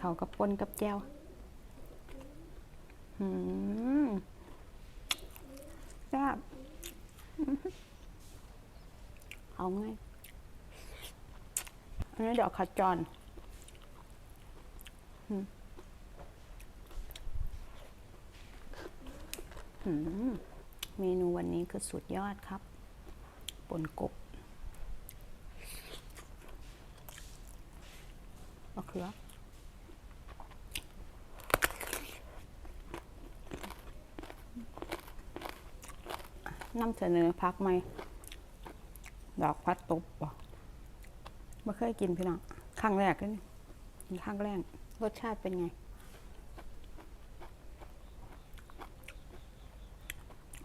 เขากับปนกับแก้วหืมจ้าบเอาไงอันนี้เดี๋ยวขจรหืมหืมเมนูวันนี้คือสุดยอดครับปนกบมะเขือ นำเสนอพักไหม ดอกพัดตบบ่ไม่เคยกินพี่น้องครั้งแรกเลยนี่กินครั้งแรก รสชาติเป็นไง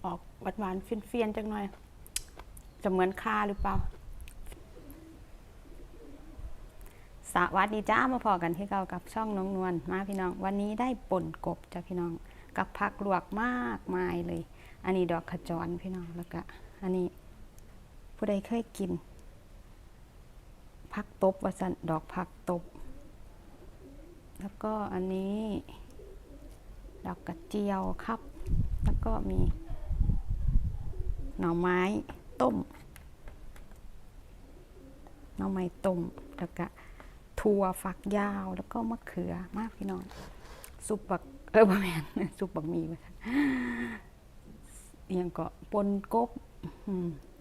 ออกหวานหวานเฟียนๆจังหน่อย จะเหมือนคาหรือเปล่า สวัสดีจ้ามาพอกันที่เก่ากับช่องน้องนวลมาพี่น้อง วันนี้ได้ป่นกบจ้ะพี่น้อง กับผักลวกมากมายเลย อันนี้ดอกขจรพี่น้องแล้วก็อันนี้ผู้ใดเคยกิน ผักตบวาสันดอกผักตบ แล้วก็อันนี้ ดอกกระเจียวครับ แล้วก็มี หน่อไม้ต้ม หน่อไม้ต้มแล้วก็ถั่วฝักยาวแล้วก็มะเขือมากพี่น้องซุปบักเออบ่แม่นซุปบักมีมา ยงก็ปนกบ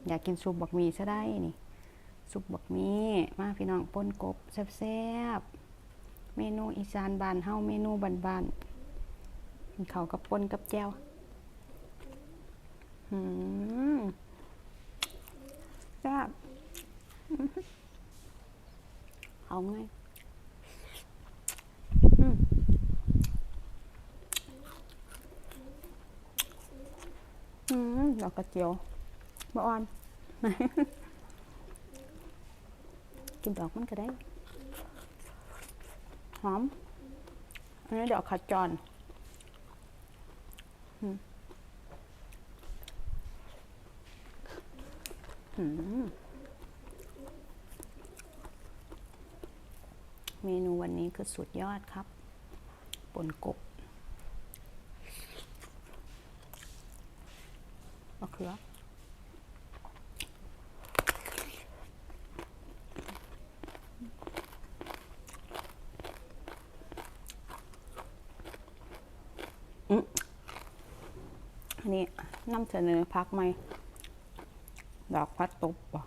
อยากกินซุปบักมีซะได้นี่ซุปบักมีมาพี่น้องปนกบแซ่บๆเมนูอีสานบานเฮาเมนูบานๆกินข้ากับปนกับแจวอืมจ้าบเอาไงอืม อืมดอกกระเจียวบอ่อนกินดอกมันก็ได้ หอม อันนี้ดอกขจรอืมเมนูวันนี้คือสุดยอดครับปนกบมะเขือ อันนี้นำเสนอพักไหม ดอกพัดตบบ่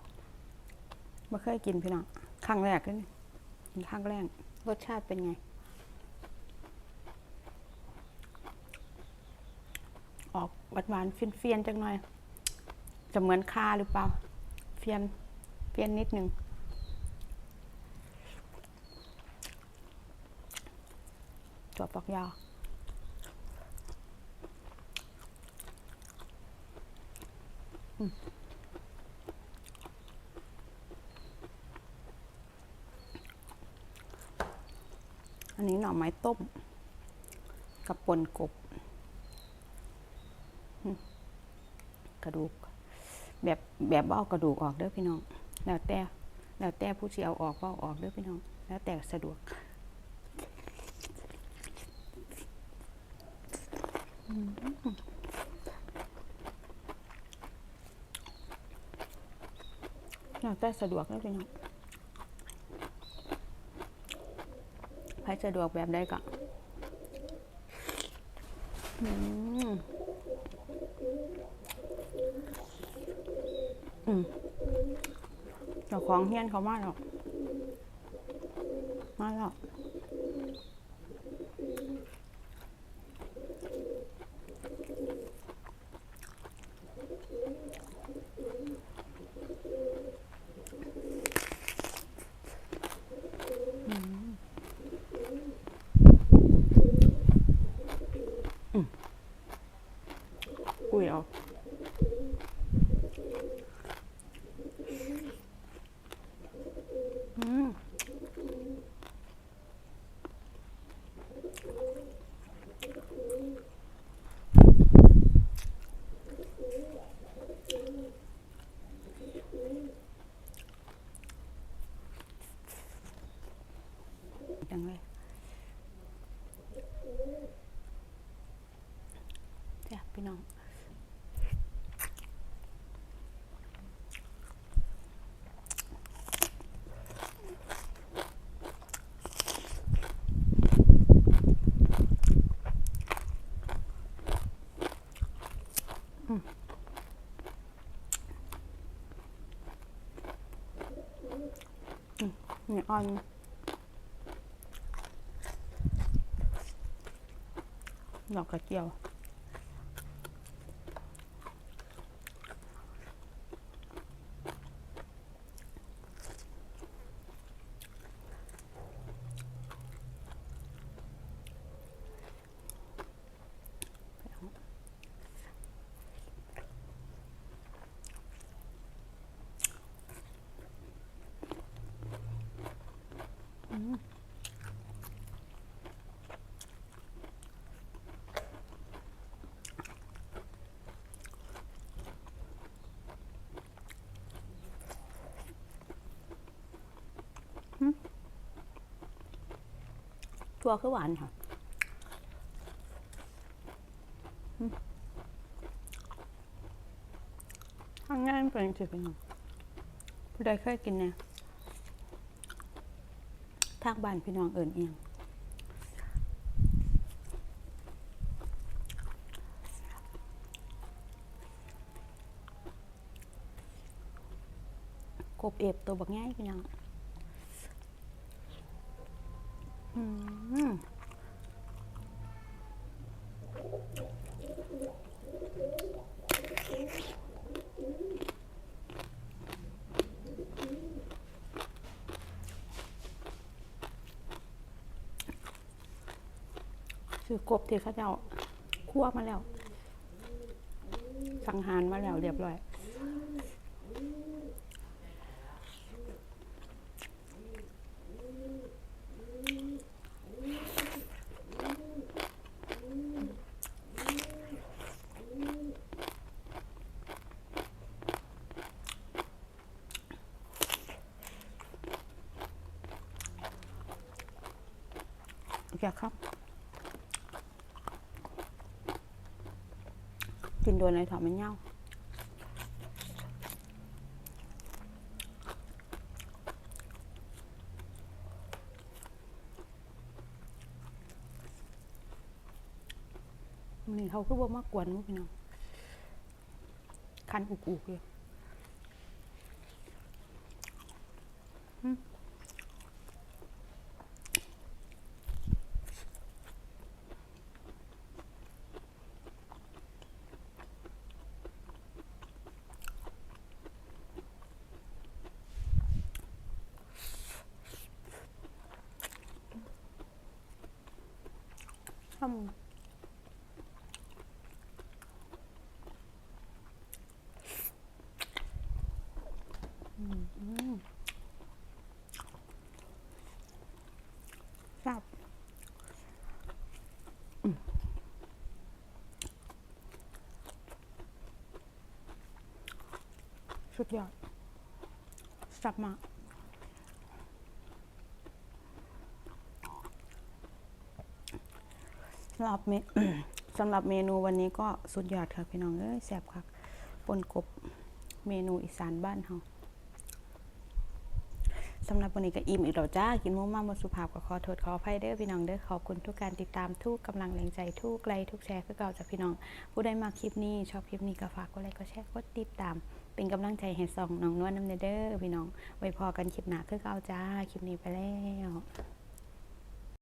ไม่เคยกินพี่น้องครั้งแรกเลยกินครั้งแรก รสชาติเป็นไงออกหวานหวานๆเฟียนๆจังหน่อย จะเหมือนคาหรือเปล่าเฟียนเฟียนนิดนึงตัวปอกยาวอันนี้หน่อไม้ต้ม กับปนกบ กระดูก แบบแบบบ่เอากระดูกออกเด้อพี่น้อง แล้วแต่แล้วแต่ผู้ที่เอาออกบ่เอาออกเด้อพี่น้อง แล้วแต่สะดวกแล้วแต่สะดวกเด้อพี่น้องใครสะดวกแบบใดก็อืม อืมเจ้าของเฮียนเขามาแล้ว มาแล้ว จังเลยจ้ะพี่น้องอัน。 ดอกกระเจียว ถั่วคือหวานค่ะทางง่ายเป็นสิเป็นหยังผู้ใดเคยกินเนี่ยทางบ้านพี่น้องเอิญเอียงกบเอฟตัวบักง่ายพี่น้อง อืมคือกบที่เขาเจ้าคั่วมาแล้ว สังหารมาแล้วเรียบร้อย อยากครับ กินโดนในถอดมันเน่ามันนี่เขาคือว่ามากกวนมุกพี่น้องคันอุกอุกเลย อืมทำอืมซ่บอืมสุดยอดแซ่บมากำหรับเมสำหรับเมนูวันนี้ก็สุดยอดค่ะพี่น้องเอ้ยแซ่บค่ะปนกบเมนูอีสานบ้านเฮาสำหรับวันนี้ก็อิ่มอีกแล้วจ้า กินหมูมากมาสุภาพก็ขอโทษขออภัยเด้อพี่น้องเด้อขอบคุณทุกการติดตามทุกกำลังแรงใจทุกไลค์ทุกแชร์คือเก่าจากพี่น้อง ผู้ใดมาคลิปนี้ ชอบคลิปนี้ก็ฝากกดไลค์กดแชร์กดติดตาม เป็นกำลังใจให้สองน้องนวลน้ำเด้อพี่น้องไว้พอกันคลิปหน้าคือเก่าจ้าคลิปนี้ไปแล้ว